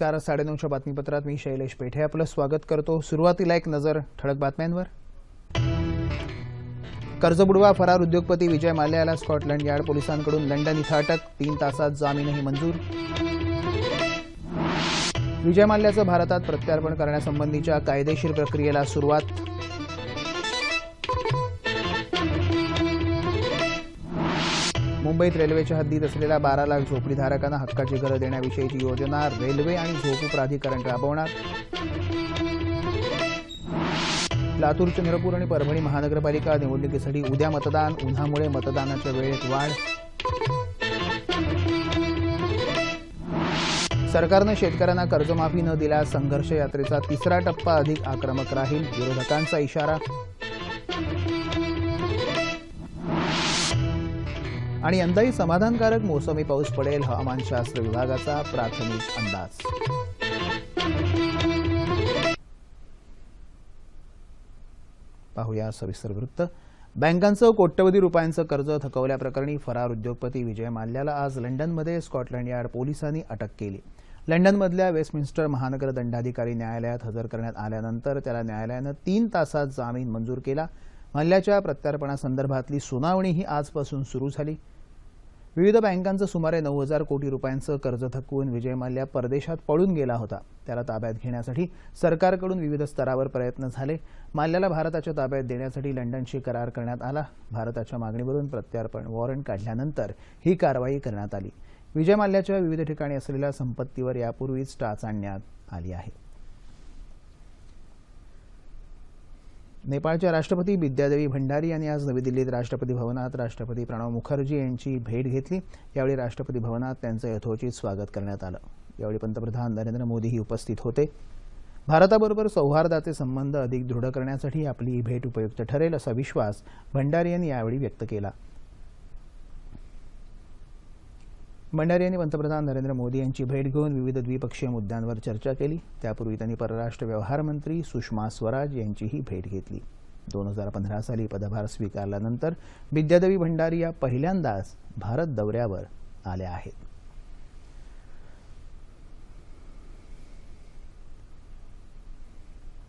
नमस्कार साडेनऊच्या बातमीपत्रात मी शैलेश पेठे आपलं स्वागत करतो. सुरुवातीला एक नजर ठळक बातम्यांवर. कर्जबुडवा फरार उद्योगपती विजय माल्ल्याला स्कॉटलंड यार्ड पोलिसांकडून लंडन इथं अटक तीन तासात जामीनही मंजूर. विजय माल्याचं भारतात प्रत्यार्पण करण्यासंबंधीच्या कायदेशीर प्रक्रियेला सुरुवात. मुंबईत रेल्वेच्या हद्दीत असलेल्या बारा लाख झोपडीधारकांना हक्काची घरं देण्याविषयीची योजना रेल्वे आणि झोपू प्राधिकरण राबवणार. लातूर चंद्रपूर आणि परभणी महानगरपालिका निवडणुकीसाठी उद्या मतदान. उन्हामुळे मतदानाच्या वेळेत वाढ. सरकारनं शेतकऱ्यांना कर्जमाफी न दिल्यास संघर्ष यात्रेचा तिसरा टप्पा अधिक आक्रमक राहील. विरोधकांचा इशारा आणि यंदाही समाधानकारक मोसमी पाऊस पडेल हवामानशास्त्र विभागाचा प्राथमिक अंदाज. पाहूया सविस्तर वृत्त. बँकांचं कोट्यवधी रुपयांचं कर्ज थकवल्याप्रकरणी फरार उद्योगपती विजय माल्ल्याला आज लंडनमध्ये स्कॉटलंड यार्ड पोलिसांनी अटक केली. लंडनमधल्या वेस्टमिन्स्टर महानगर दंडाधिकारी न्यायालयात हजर करण्यात आल्यानंतर त्याला न्यायालयानं तीन तासात जामीन मंजूर केला. मल्ल्याच्या प्रत्यार्पणासंदर्भातली सुनावणीही आजपासून सुरू झाली. विविध बँकांचं सुमारे नऊ हजार कोटी रुपयांचं कर्ज थकवून विजय माल्या परदेशात पळून गेला होता. त्याला ताब्यात घेण्यासाठी सरकारकडून विविध स्तरावर प्रयत्न झाले. माल्याला भारताच्या ताब्यात देण्यासाठी लंडनशी करार करण्यात आला. भारताच्या मागणीवरून प्रत्यार्पण वॉरंट काढल्यानंतर ही कारवाई करण्यात आली. विजय माल्याच्या विविध ठिकाणी असलेल्या संपत्तीवर यापूर्वीच टाच आणण्यात आली आहे. नेपाळच्या राष्ट्रपती विद्यादेवी भंडारी यांनी आज नवी दिल्लीत राष्ट्रपती भवनात राष्ट्रपती प्रणव मुखर्जी यांची भेट घेतली. यावेळी राष्ट्रपती भवनात त्यांचं यथोचित स्वागत करण्यात आलं. यावेळी पंतप्रधान नरेंद्र मोदीही उपस्थित होते. भारताबरोबर सौहार्दाचे संबंध अधिक दृढ करण्यासाठी आपली ही भेट उपयुक्त ठरेल असा विश्वास भंडारी यांनी यावेळी व्यक्त केला. भंडारी यांनी पंतप्रधान नरेंद्र मोदी यांची भेट घेऊन विविध द्विपक्षीय मुद्द्यांवर चर्चा केली. त्यापूर्वी त्यांनी परराष्ट्र व्यवहार मंत्री सुषमा स्वराज यांचीही भेट घेतली. दोन हजार पंधरा साली पदभार स्वीकारल्यानंतर विद्यादेवी भंडारी या पहिल्यांदाच भारत दौऱ्यावर आल्या आहेत.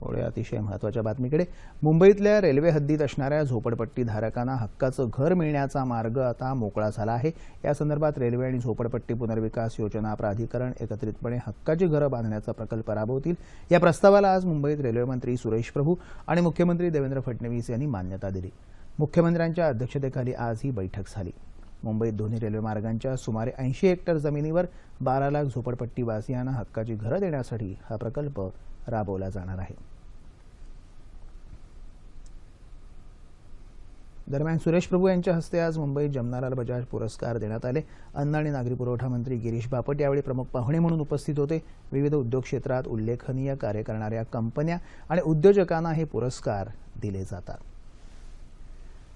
थोड्या अतिशय महत्त्वाच्या बातमीकडे. मुंबईतल्या रेल्वे हद्दीत असणाऱ्या झोपडपट्टी धारकांना हक्काचं घर मिळण्याचा मार्ग आता मोकळा झाला आहे. या संदर्भात रेल्वे आणि झोपडपट्टी पुनर्विकास योजना प्राधिकरण एकत्रितपणे हक्काची घरं बांधण्याचा प्रकल्प राबवतील. या प्रस्तावाला आज मुंबईत रेल्वेमंत्री सुरेश प्रभू आणि मुख्यमंत्री देवेंद्र फडणवीस यांनी मान्यता दिली. मुख्यमंत्र्यांच्या अध्यक्षतेखाली आज ही बैठक झाली. मुंबईत दोन्ही रेल्वेमार्गांच्या सुमारे ऐंशी हेक्टर जमिनीवर बारा लाख झोपडपट्टी वासियांना हक्काची घरं देण्यासाठी हा प्रकल्प राबवला जाणार आहे. दरम्यान सुरेश प्रभू यांच्या हस्ते आज मुंबईत जमनालाल बजाज पुरस्कार देण्यात आले. अन्न आणि नागरी पुरवठा मंत्री गिरीश बापट यावेळी प्रमुख पाहुणे म्हणून उपस्थित होते. विविध उद्योग क्षेत्रात उल्लेखनीय कार्य करणाऱ्या कंपन्या आणि उद्योजकांना हे पुरस्कार दिले जातात.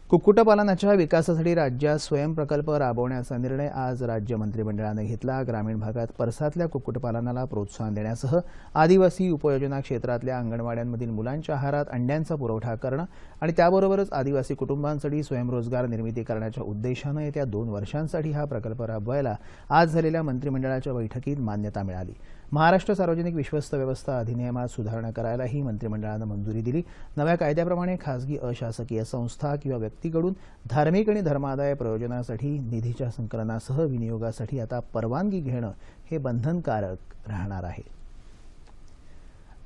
कुक्कुटपालनाच्या विकासासाठी राज्यात स्वयंप्रकल्प राबवण्याचा निर्णय आज राज्य मंत्रिमंडळानं घेतला. ग्रामीण भागात परसातल्या कुक्कुटपालनाला प्रोत्साहन देण्यासह आदिवासी उपयोजना क्षेत्रातल्या अंगणवाड्यांमधील मुलांच्या आहारात अंड्यांचा पुरवठा करणं आणि त्याबरोबरच आदिवासी कुटुंबांसाठी स्वयंरोजगार निर्मिती करण्याच्या उद्देशानं येत्या दोन वर्षांसाठी हा प्रकल्प राबवायला आज झालेल्या मंत्रिमंडळाच्या बैठकीत मान्यता मिळाली. महाराष्ट्र सार्वजनिक विश्वस्त व्यवस्था अधिनियमात सुधारणा करायलाही मंत्रिमंडळानं मंजुरी दिली. नव्या कायद्याप्रमाणे खासगी अशासकीय संस्था किंवा व्यक्तीकडून धार्मिक आणि धर्मादाय प्रयोजनासाठी निधीच्या संकलनासह विनियोगासाठी आता परवानगी घेणं हे बंधनकारक राहणार आहे.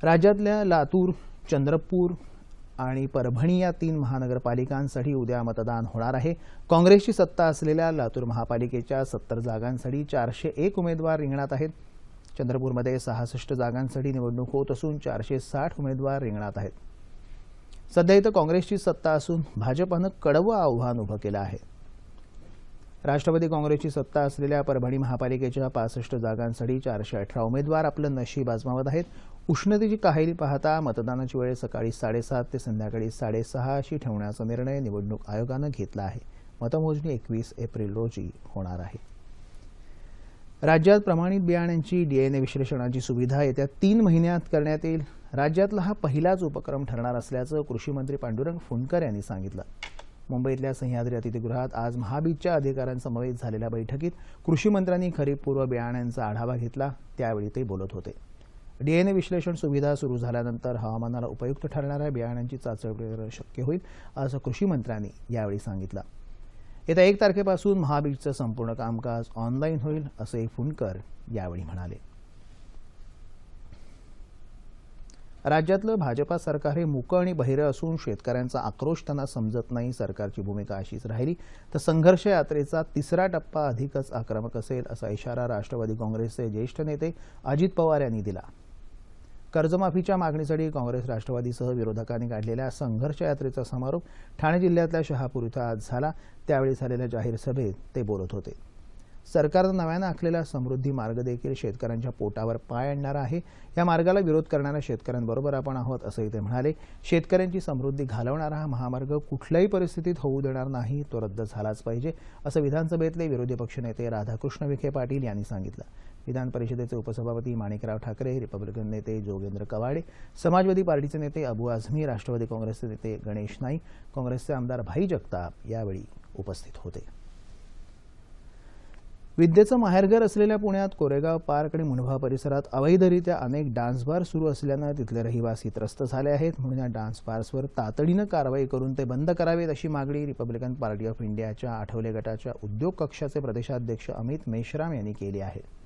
राज्यातल्या लातूर चंद्रपूर आणि परभणी या तीन महानगरपालिकांसाठी उद्या मतदान होणार आहे. काँग्रेसची सत्ता असलेल्या लातूर महापालिकेच्या सत्तर जागांसाठी चारशे एक उमेदवार रिंगणात आहेत. चंद्रपूरमध्ये सहासष्ट जागांसाठी निवडणूक होत असून चारशे साठ उमेदवार रिंगणात आहेत. सध्या इथं काँग्रेसची सत्ता असून भाजपानं कडवं आव्हान उभं केलं आहे. राष्ट्रवादी काँग्रेसची सत्ता असलेल्या परभणी महापालिकेच्या पासष्ट जागांसाठी चारशे अठरा उमेदवार आपलं नशीब आजमावत आहेत. उष्णतेची काहिली पाहता मतदानाची वेळ सकाळी साडेसात ते संध्याकाळी साडेसहा अशी ठेवण्याचा निर्णय निवडणूक आयोगानं घेतला आहे. मतमोजणी एकवीस एप्रिल रोजी होणार आहे. राज्यात प्रमाणित बियाण्यांची डीएनए विश्लेषणाची सुविधा येत्या तीन महिन्यात करण्यात येईल. राज्यातला हा पहिलाच उपक्रम ठरणार असल्याचं कृषी मंत्री पांडुरंग फुंडकर यांनी सांगितलं. मुंबईतल्या सह्याद्री अतिथीगृहात आज महाबीजच्या अधिकाऱ्यांसमवेत झालेल्या बैठकीत कृषी मंत्र्यांनी खरीपपूर्व बियाण्यांचा आढावा घेतला. त्यावेळी ते बोलत होते. डीएनए विश्लेषण सुविधा सुरू झाल्यानंतर हवामानाला उपयुक्त ठरणाऱ्या बियाण्यांची चाचणी शक्य होईल असं कृषी मंत्र्यांनी यावेळी सांगितलं. येत्या एक तारखेपासून महाबीजचं संपूर्ण कामकाज ऑनलाईन होईल असे फुंडकर यावेळी म्हणाले. राज्यातलं भाजपा सरकार हे मुकं आणि बहिरं असून शेतकऱ्यांचा आक्रोश त्यांना समजत नाही सरकारची भूमिका अशीच राहिली. तर संघर्ष यात्रेचा तिसरा टप्पा अधिकच आक्रमक असेल असा इशारा राष्ट्रवादी काँग्रेसचे ज्येष्ठ नेते अजित पवार यांनी दिला. कर्जमाफीच्या मागणीसाठी काँग्रेस राष्ट्रवादीसह विरोधकांनी काढलेल्या संघर्ष यात्रेचा समारोप ठाणे जिल्ह्यातल्या शहापूर इथं आज झाला. त्यावेळी झालेल्या जाहीर सभेत ते बोलत होते. सरकारनं नव्यानं आखलेला समृद्धी मार्ग देखील शेतकऱ्यांच्या पोटावर पाय आणणारा आहे. या मार्गाला विरोध करणाऱ्या शेतकऱ्यांबरोबर आपण आहोत असंही ते म्हणाले. शेतकऱ्यांची समृद्धी घालवणारा हा महामार्ग कुठल्याही परिस्थितीत होऊ देणार नाही तो रद्द झालाच पाहिजे असं विधानसभेतले विरोधी पक्षनेते राधाकृष्ण विखे पाटील यांनी सांगितलं. विधान परिषदेचे उपसभापती माणिकराव ठाकरे रिपब्लिकन नेते जोगेंद्र कवाडे समाजवादी पार्टीचे नेते अबू आझमी राष्ट्रवादी काँग्रेसचे नेते गणेश नाईक काँग्रेसचे आमदार भाई जगताप यावेळी उपस्थित होते. विद्येचं माहेरघर असलेल्या पुण्यात कोरेगाव पार्क आणि मुंढवा परिसरात अवैधरित्या अनेक डान्स बार सुरू असल्यानं तिथले रहिवासी त्रस्त झाले आहेत. म्हणून या डान्स बार्सवर तातडीनं कारवाई करून ते बंद करावेत अशी मागणी रिपब्लिकन पार्टी ऑफ इंडियाच्या आठवले गटाच्या उद्योग कक्षाचे प्रदेशाध्यक्ष अमित मेश्राम यांनी केली आहे.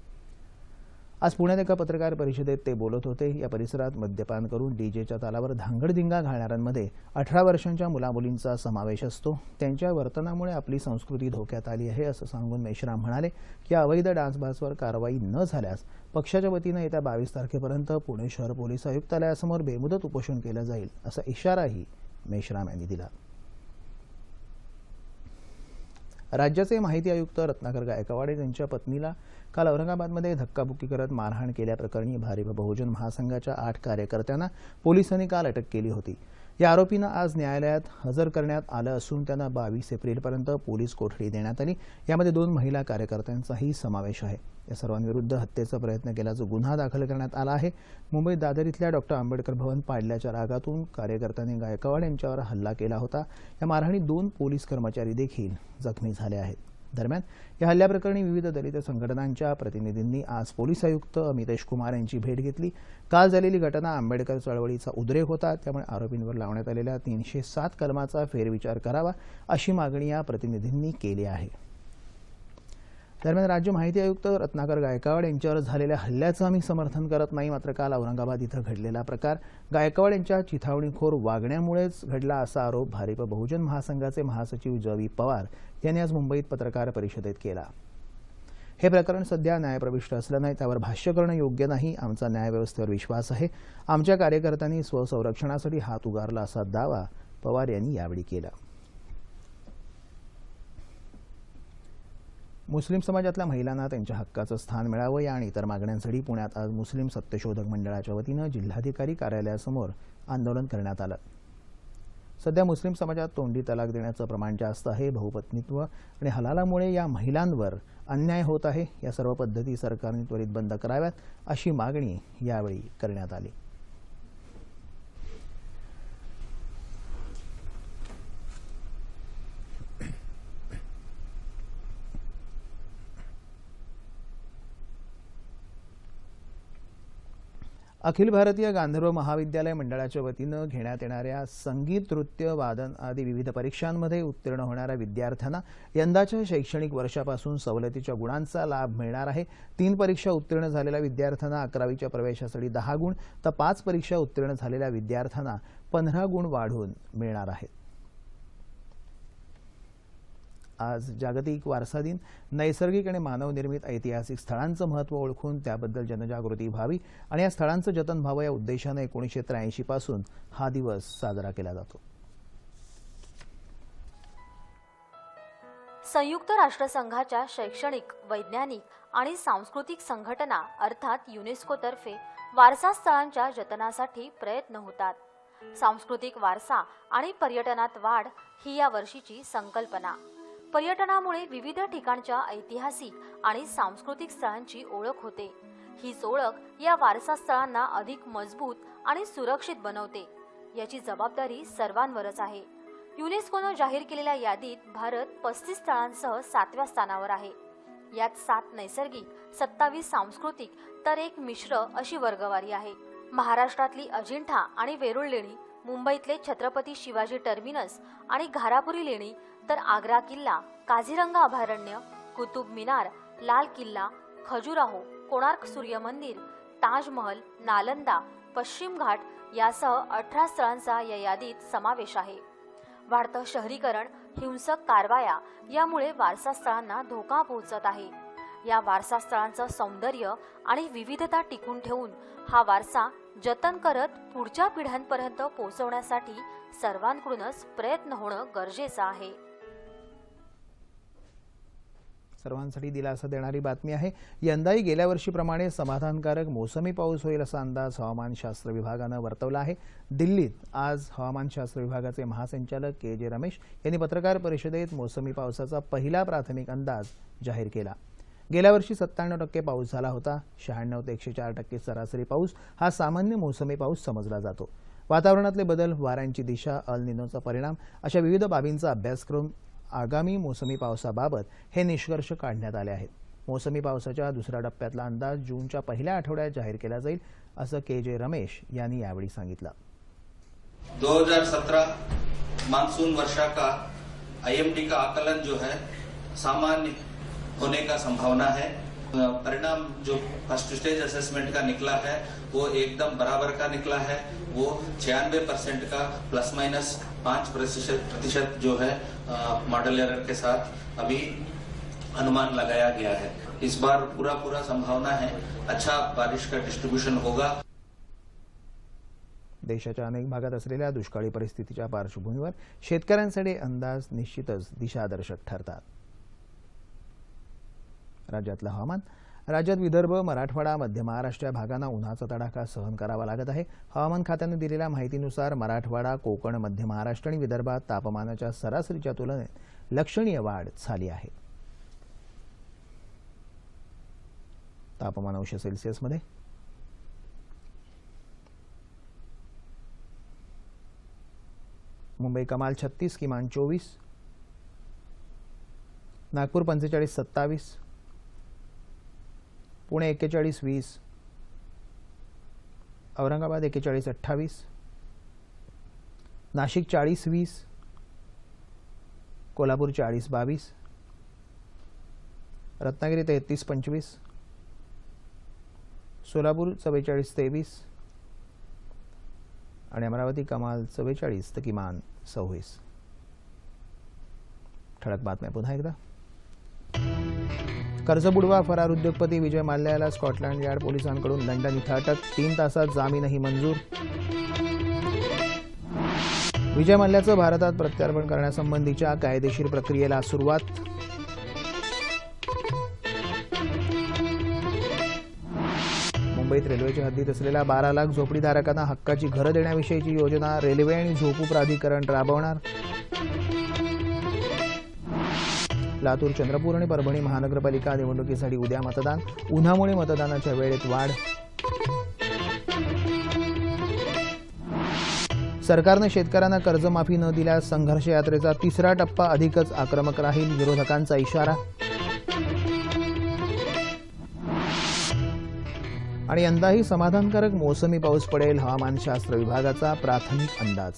आज पुण्यात एका पत्रकार परिषदेत ते बोलत होते. या परिसरात मद्यपान करून डीजेच्या तालावर धांगडधिंगा घालणाऱ्यांमध्ये अठरा वर्षांच्या मुलामुलींचा समावेश असतो. त्यांच्या वर्तनामुळे आपली संस्कृती धोक्यात आली आहे असं सांगून मेश्राम म्हणाले की अवैध डान्सबासवर कारवाई न झाल्यास पक्षाच्या वतीनं येत्या बावीस तारखेपर्यंत पुणे शहर पोलीस आयुक्तालयासमोर बेमुदत उपोषण केलं जाईल असा इशाराही मेश्राम यांनी दिला. राज्याचे माहिती आयुक्त रत्नाकर गायकवाड यांच्या पत्नीला काल औरंगाबादमध्ये धक्काबुक्की करत मारहाण केल्याप्रकरणी भारिप बहुजन महासंघाच्या आठ कार्यकर्त्यांना पोलिसांनी काल अटक केली होती. या आरोपींना आज न्यायालयात हजर करण्यात आलं असून त्यांना बावीस एप्रिलपर्यंत पोलीस कोठडी देण्यात आली. यामध्ये दोन महिला कार्यकर्त्यांचाही समावेश आहे. या सर्वांविरुद्ध हत्येचा प्रयत्न केल्याचा गुन्हा दाखल करण्यात आला आहे. मुंबईत दादर इथल्या डॉक्टर आंबेडकर भवन पाडल्याच्या रागातून कार्यकर्त्यांनी गायकवाड यांच्यावर हल्ला केला होता. या मारहाणीत दोन पोलीस कर्मचारी देखील जखमी झाले आहेत. दरम्यान या हल्ल्याप्रकरणी विविध दलित संघटनांच्या प्रतिनिधींनी आज पोलीस आयुक्त अमितेश कुमार यांची भेट घेतली. काल झालेली घटना आंबेडकर चळवळीचा उद्रेक होता. त्यामुळे आरोपींवर लावण्यात आलेल्या तीनशे सात कलमाचा फेरविचार करावा अशी मागणी या प्रतिनिधींनी केली आहे. दरम्यान राज्य माहिती आयुक्त रत्नाकर गायकवाड यांच्यावर झालेल्या हल्ल्याचं आम्ही समर्थन करत नाही. मात्र काल औरंगाबाद इथं घडलेला प्रकार गायकवाड यांच्या चिथावणीखोर वागण्यामुळेच घडला असा आरोप भारिप बहुजन महासंघाचे महासचिव जवी पवार यांनी आज मुंबईत पत्रकार परिषदेत केला. हे प्रकरण सध्या न्यायप्रविष्ट असलं नाही त्यावर भाष्य करणं योग्य नाही. आमचा न्यायव्यवस्थेवर विश्वास आहे. आमच्या कार्यकर्त्यांनी स्वसंरक्षणासाठी हात उगारला असा दावा पवार यांनी यावेळी केला. मुस्लिम समाजातल्या महिलांना त्यांच्या हक्काचं स्थान मिळावं या आणि इतर मागण्यांसाठी पुण्यात आज मुस्लिम सत्यशोधक मंडळाच्या वतीनं जिल्हाधिकारी कार्यालयासमोर आंदोलन करण्यात आलं. सध्या मुस्लिम समाजात तोंडी तलाक देण्याचं प्रमाण जास्त आहे बहुपत्नीत्व आणि हलालामुळे या महिलांवर अन्याय होत आहे या सर्व पद्धती सरकारने त्वरित बंद कराव्यात अशी मागणी यावेळी करण्यात आली. अखिल भारतीय गांधर्व महाविद्यालय मंडळाच्या वतीनं घेण्यात येणाऱ्या संगीत नृत्य वादन आदी विविध परीक्षांमध्ये उत्तीर्ण होणाऱ्या विद्यार्थ्यांना यंदाच्या शैक्षणिक वर्षापासून सवलतीच्या गुणांचा लाभ मिळणार आहे. तीन परीक्षा उत्तीर्ण झालेल्या विद्यार्थ्यांना अकरावीच्या प्रवेशासाठी दहा गुण तर पाच परीक्षा उत्तीर्ण झालेल्या विद्यार्थ्यांना पंधरा गुण वाढून मिळणार आहेत. आज जागतिक वारसा दिन. नैसर्गिक आणि मानवनिर्मित ऐतिहासिक स्थळांचं महत्त्व ओळखून त्याबद्दल जनजागृती व्हावी आणि या स्थळांचं जतन व्हावं या उद्देशानं एकोणीसशे त्र्याऐंशी पासून हा दिवस साजरा केला जातो. संयुक्त राष्ट्रसंघाच्या शैक्षणिक वैज्ञानिक आणि सांस्कृतिक संघटना अर्थात युनेस्कोतर्फे वारसा स्थळांच्या जतनासाठी प्रयत्न होतात. सांस्कृतिक वारसा आणि पर्यटनात वाढ ही या वर्षीची संकल्पना. पर्यटनामुळे विविध ठिकाणच्या ऐतिहासिक आणि सांस्कृतिक स्थळांची ओळख होते. हीच ओळख या वारसा स्थळांना अधिक मजबूत आणि सुरक्षित बनवते. याची जबाबदारी सर्वांवरच आहे. युनेस्कोनं जाहीर केलेल्या यादीत भारत पस्तीस स्थळांसह सातव्या स्थानावर आहे. यात सात नैसर्गिक सत्तावीस सांस्कृतिक तर एक मिश्र अशी वर्गवारी आहे. महाराष्ट्रातली अजिंठा आणि वेरुळ लेणी मुंबईतले छत्रपती शिवाजी टर्मिनस आणि घारापुरी लेणी तर आग्रा किल्ला काझीरंगा अभयारण्य कुतुब मिनार लाल किल्ला खजुराहो कोणार्क सूर्य मंदिर ताजमहल नालंदा पश्चिम घाट यासह अठरा स्थळांचा या यादीत समावेश आहे. वाढतं शहरीकरण हिंसक कारवाया यामुळे वारसा स्थळांना धोका पोहोचत आहे. या वारसा स्थळांचं सौंदर्य आणि विविधता टिकून ठेवून हा वारसा जतन करत पुढच्या पिढ्यांपर्यंत पोहोचवण्यासाठी सर्वांकडूनच प्रयत्न होणं गरजेचं आहे. सर्वांसाठी दिलासा देणारी बातमी आहे. यंदाही गेल्या वर्षीप्रमाणे समाधानकारक मोसमी पाऊस होईल असा अंदाज हवामानशास्त्र विभागानं वर्तवला आहे. दिल्लीत आज हवामानशास्त्र विभागाचे महासंचालक के जे रमेश यांनी पत्रकार परिषदेत मोसमी पावसाचा पहिला प्राथमिक अंदाज जाहीर केला. गेल्या वर्षी सत्त्याण्णव टक्के पाऊस झाला होता. शहाण्णव ते एकशे चार टक्के सरासरी पाऊस हा सामान्य मोसमी पाऊस समजला जातो. वातावरणातले बदल वाऱ्यांची दिशा अल परिणाम अशा विविध बाबींचा अभ्यास करून आगामी मोसमी पावसाबाबत हे निष्कर्ष काढण्यात आले आहेत. मोसमी पावसाच्या दुसऱ्या टप्प्यातला अंदाज जूनच्या पहिल्या आठवड्यात जाहीर केला जाईल असं के जे रमेश यांनी यावेळी सांगितलं. 2017 मानसून वर्षा का आईएमडी का आकलन जो है सामान्य होने का संभावना है। परिणाम जो फ़र्स्ट स्टेज असेसमेंट का निकला है, वो एकदम बराबर का निकला है। वो छियानवे परसेंट का प्लस माइनस पाँच प्रतिशत प्रतिशत जो है मॉडल एरर के साथ अभी अनुमान लगाया गया है। इस बार पूरा पूरा संभावना है। अच्छा बारिश का डिस्ट्रीब्यूशन होगा। देशाच्या अनेक भागात असलेल्या दुष्काळी परिस्थितीच्या पार्श्वभूमीवर शेतकऱ्यांसाठी अंदाज निश्चितच दिशादर्शक ठरतात. राज्यातलं हवामान. राज्यात विदर्भ मराठवाडा मध्य महाराष्ट्र या भागांना उन्हाचा तडाखा सहन करावा लागत आहे. हवामान खात्यानं दिलेल्या माहितीनुसार मराठवाडा कोकण मध्य महाराष्ट्र आणि विदर्भात तापमानाच्या सरासरीच्या तुलनेत लक्षणीय वाढ झाली आहे. तापमान अंश सेल्सिअसमध्ये मुंबई कमाल छत्तीस किमान चोवीस. नागपूर पंचेचाळीस सत्तावीस. पुणे एक्केचाळीस वीस. औरंगाबाद एक्केचाळीस अठ्ठावीस. नाशिक चाळीस वीस. कोल्हापूर चाळीस बावीस. रत्नागिरी तेहतीस पंचवीस. सोलापूर चव्वेचाळीस तेवीस. आणि अमरावती कमाल चव्वेचाळीस तर किमान सव्वीस. ठळक बातम्या पुन्हा एकदा. कर्जबुडवा फरार उद्योगपती विजय माल्ल्याला स्कॉटलँड यार्ड पोलिसांकडून लंडन इथं अटक तीन तासात जामीनही मंजूर. विजय मल्ल्याचं भारतात प्रत्यार्पण करण्यासंबंधीच्या कायदेशीर प्रक्रियेला सुरुवात. मुंबईत रेल्वेच्या हद्दीत असलेल्या बारा लाख झोपडीधारकांना हक्काची घरं देण्याविषयीची योजना रेल्वे आणि झोपू प्राधिकरण राबवणार. लातूर चंद्रपूर आणि परभणी महानगरपालिका निवडणुकीसाठी उद्या मतदान. उन्हामुळे मतदानाच्या वेळेत वाढ. सरकारनं शेतकऱ्यांना कर्जमाफी न दिल्यास संघर्ष यात्रेचा तिसरा टप्पा अधिकच आक्रमक राहील विरोधकांचा इशारा. आणि यंदाही समाधानकारक मोसमी पाऊस पडेल हवामानशास्त्र विभागाचा प्राथमिक अंदाज.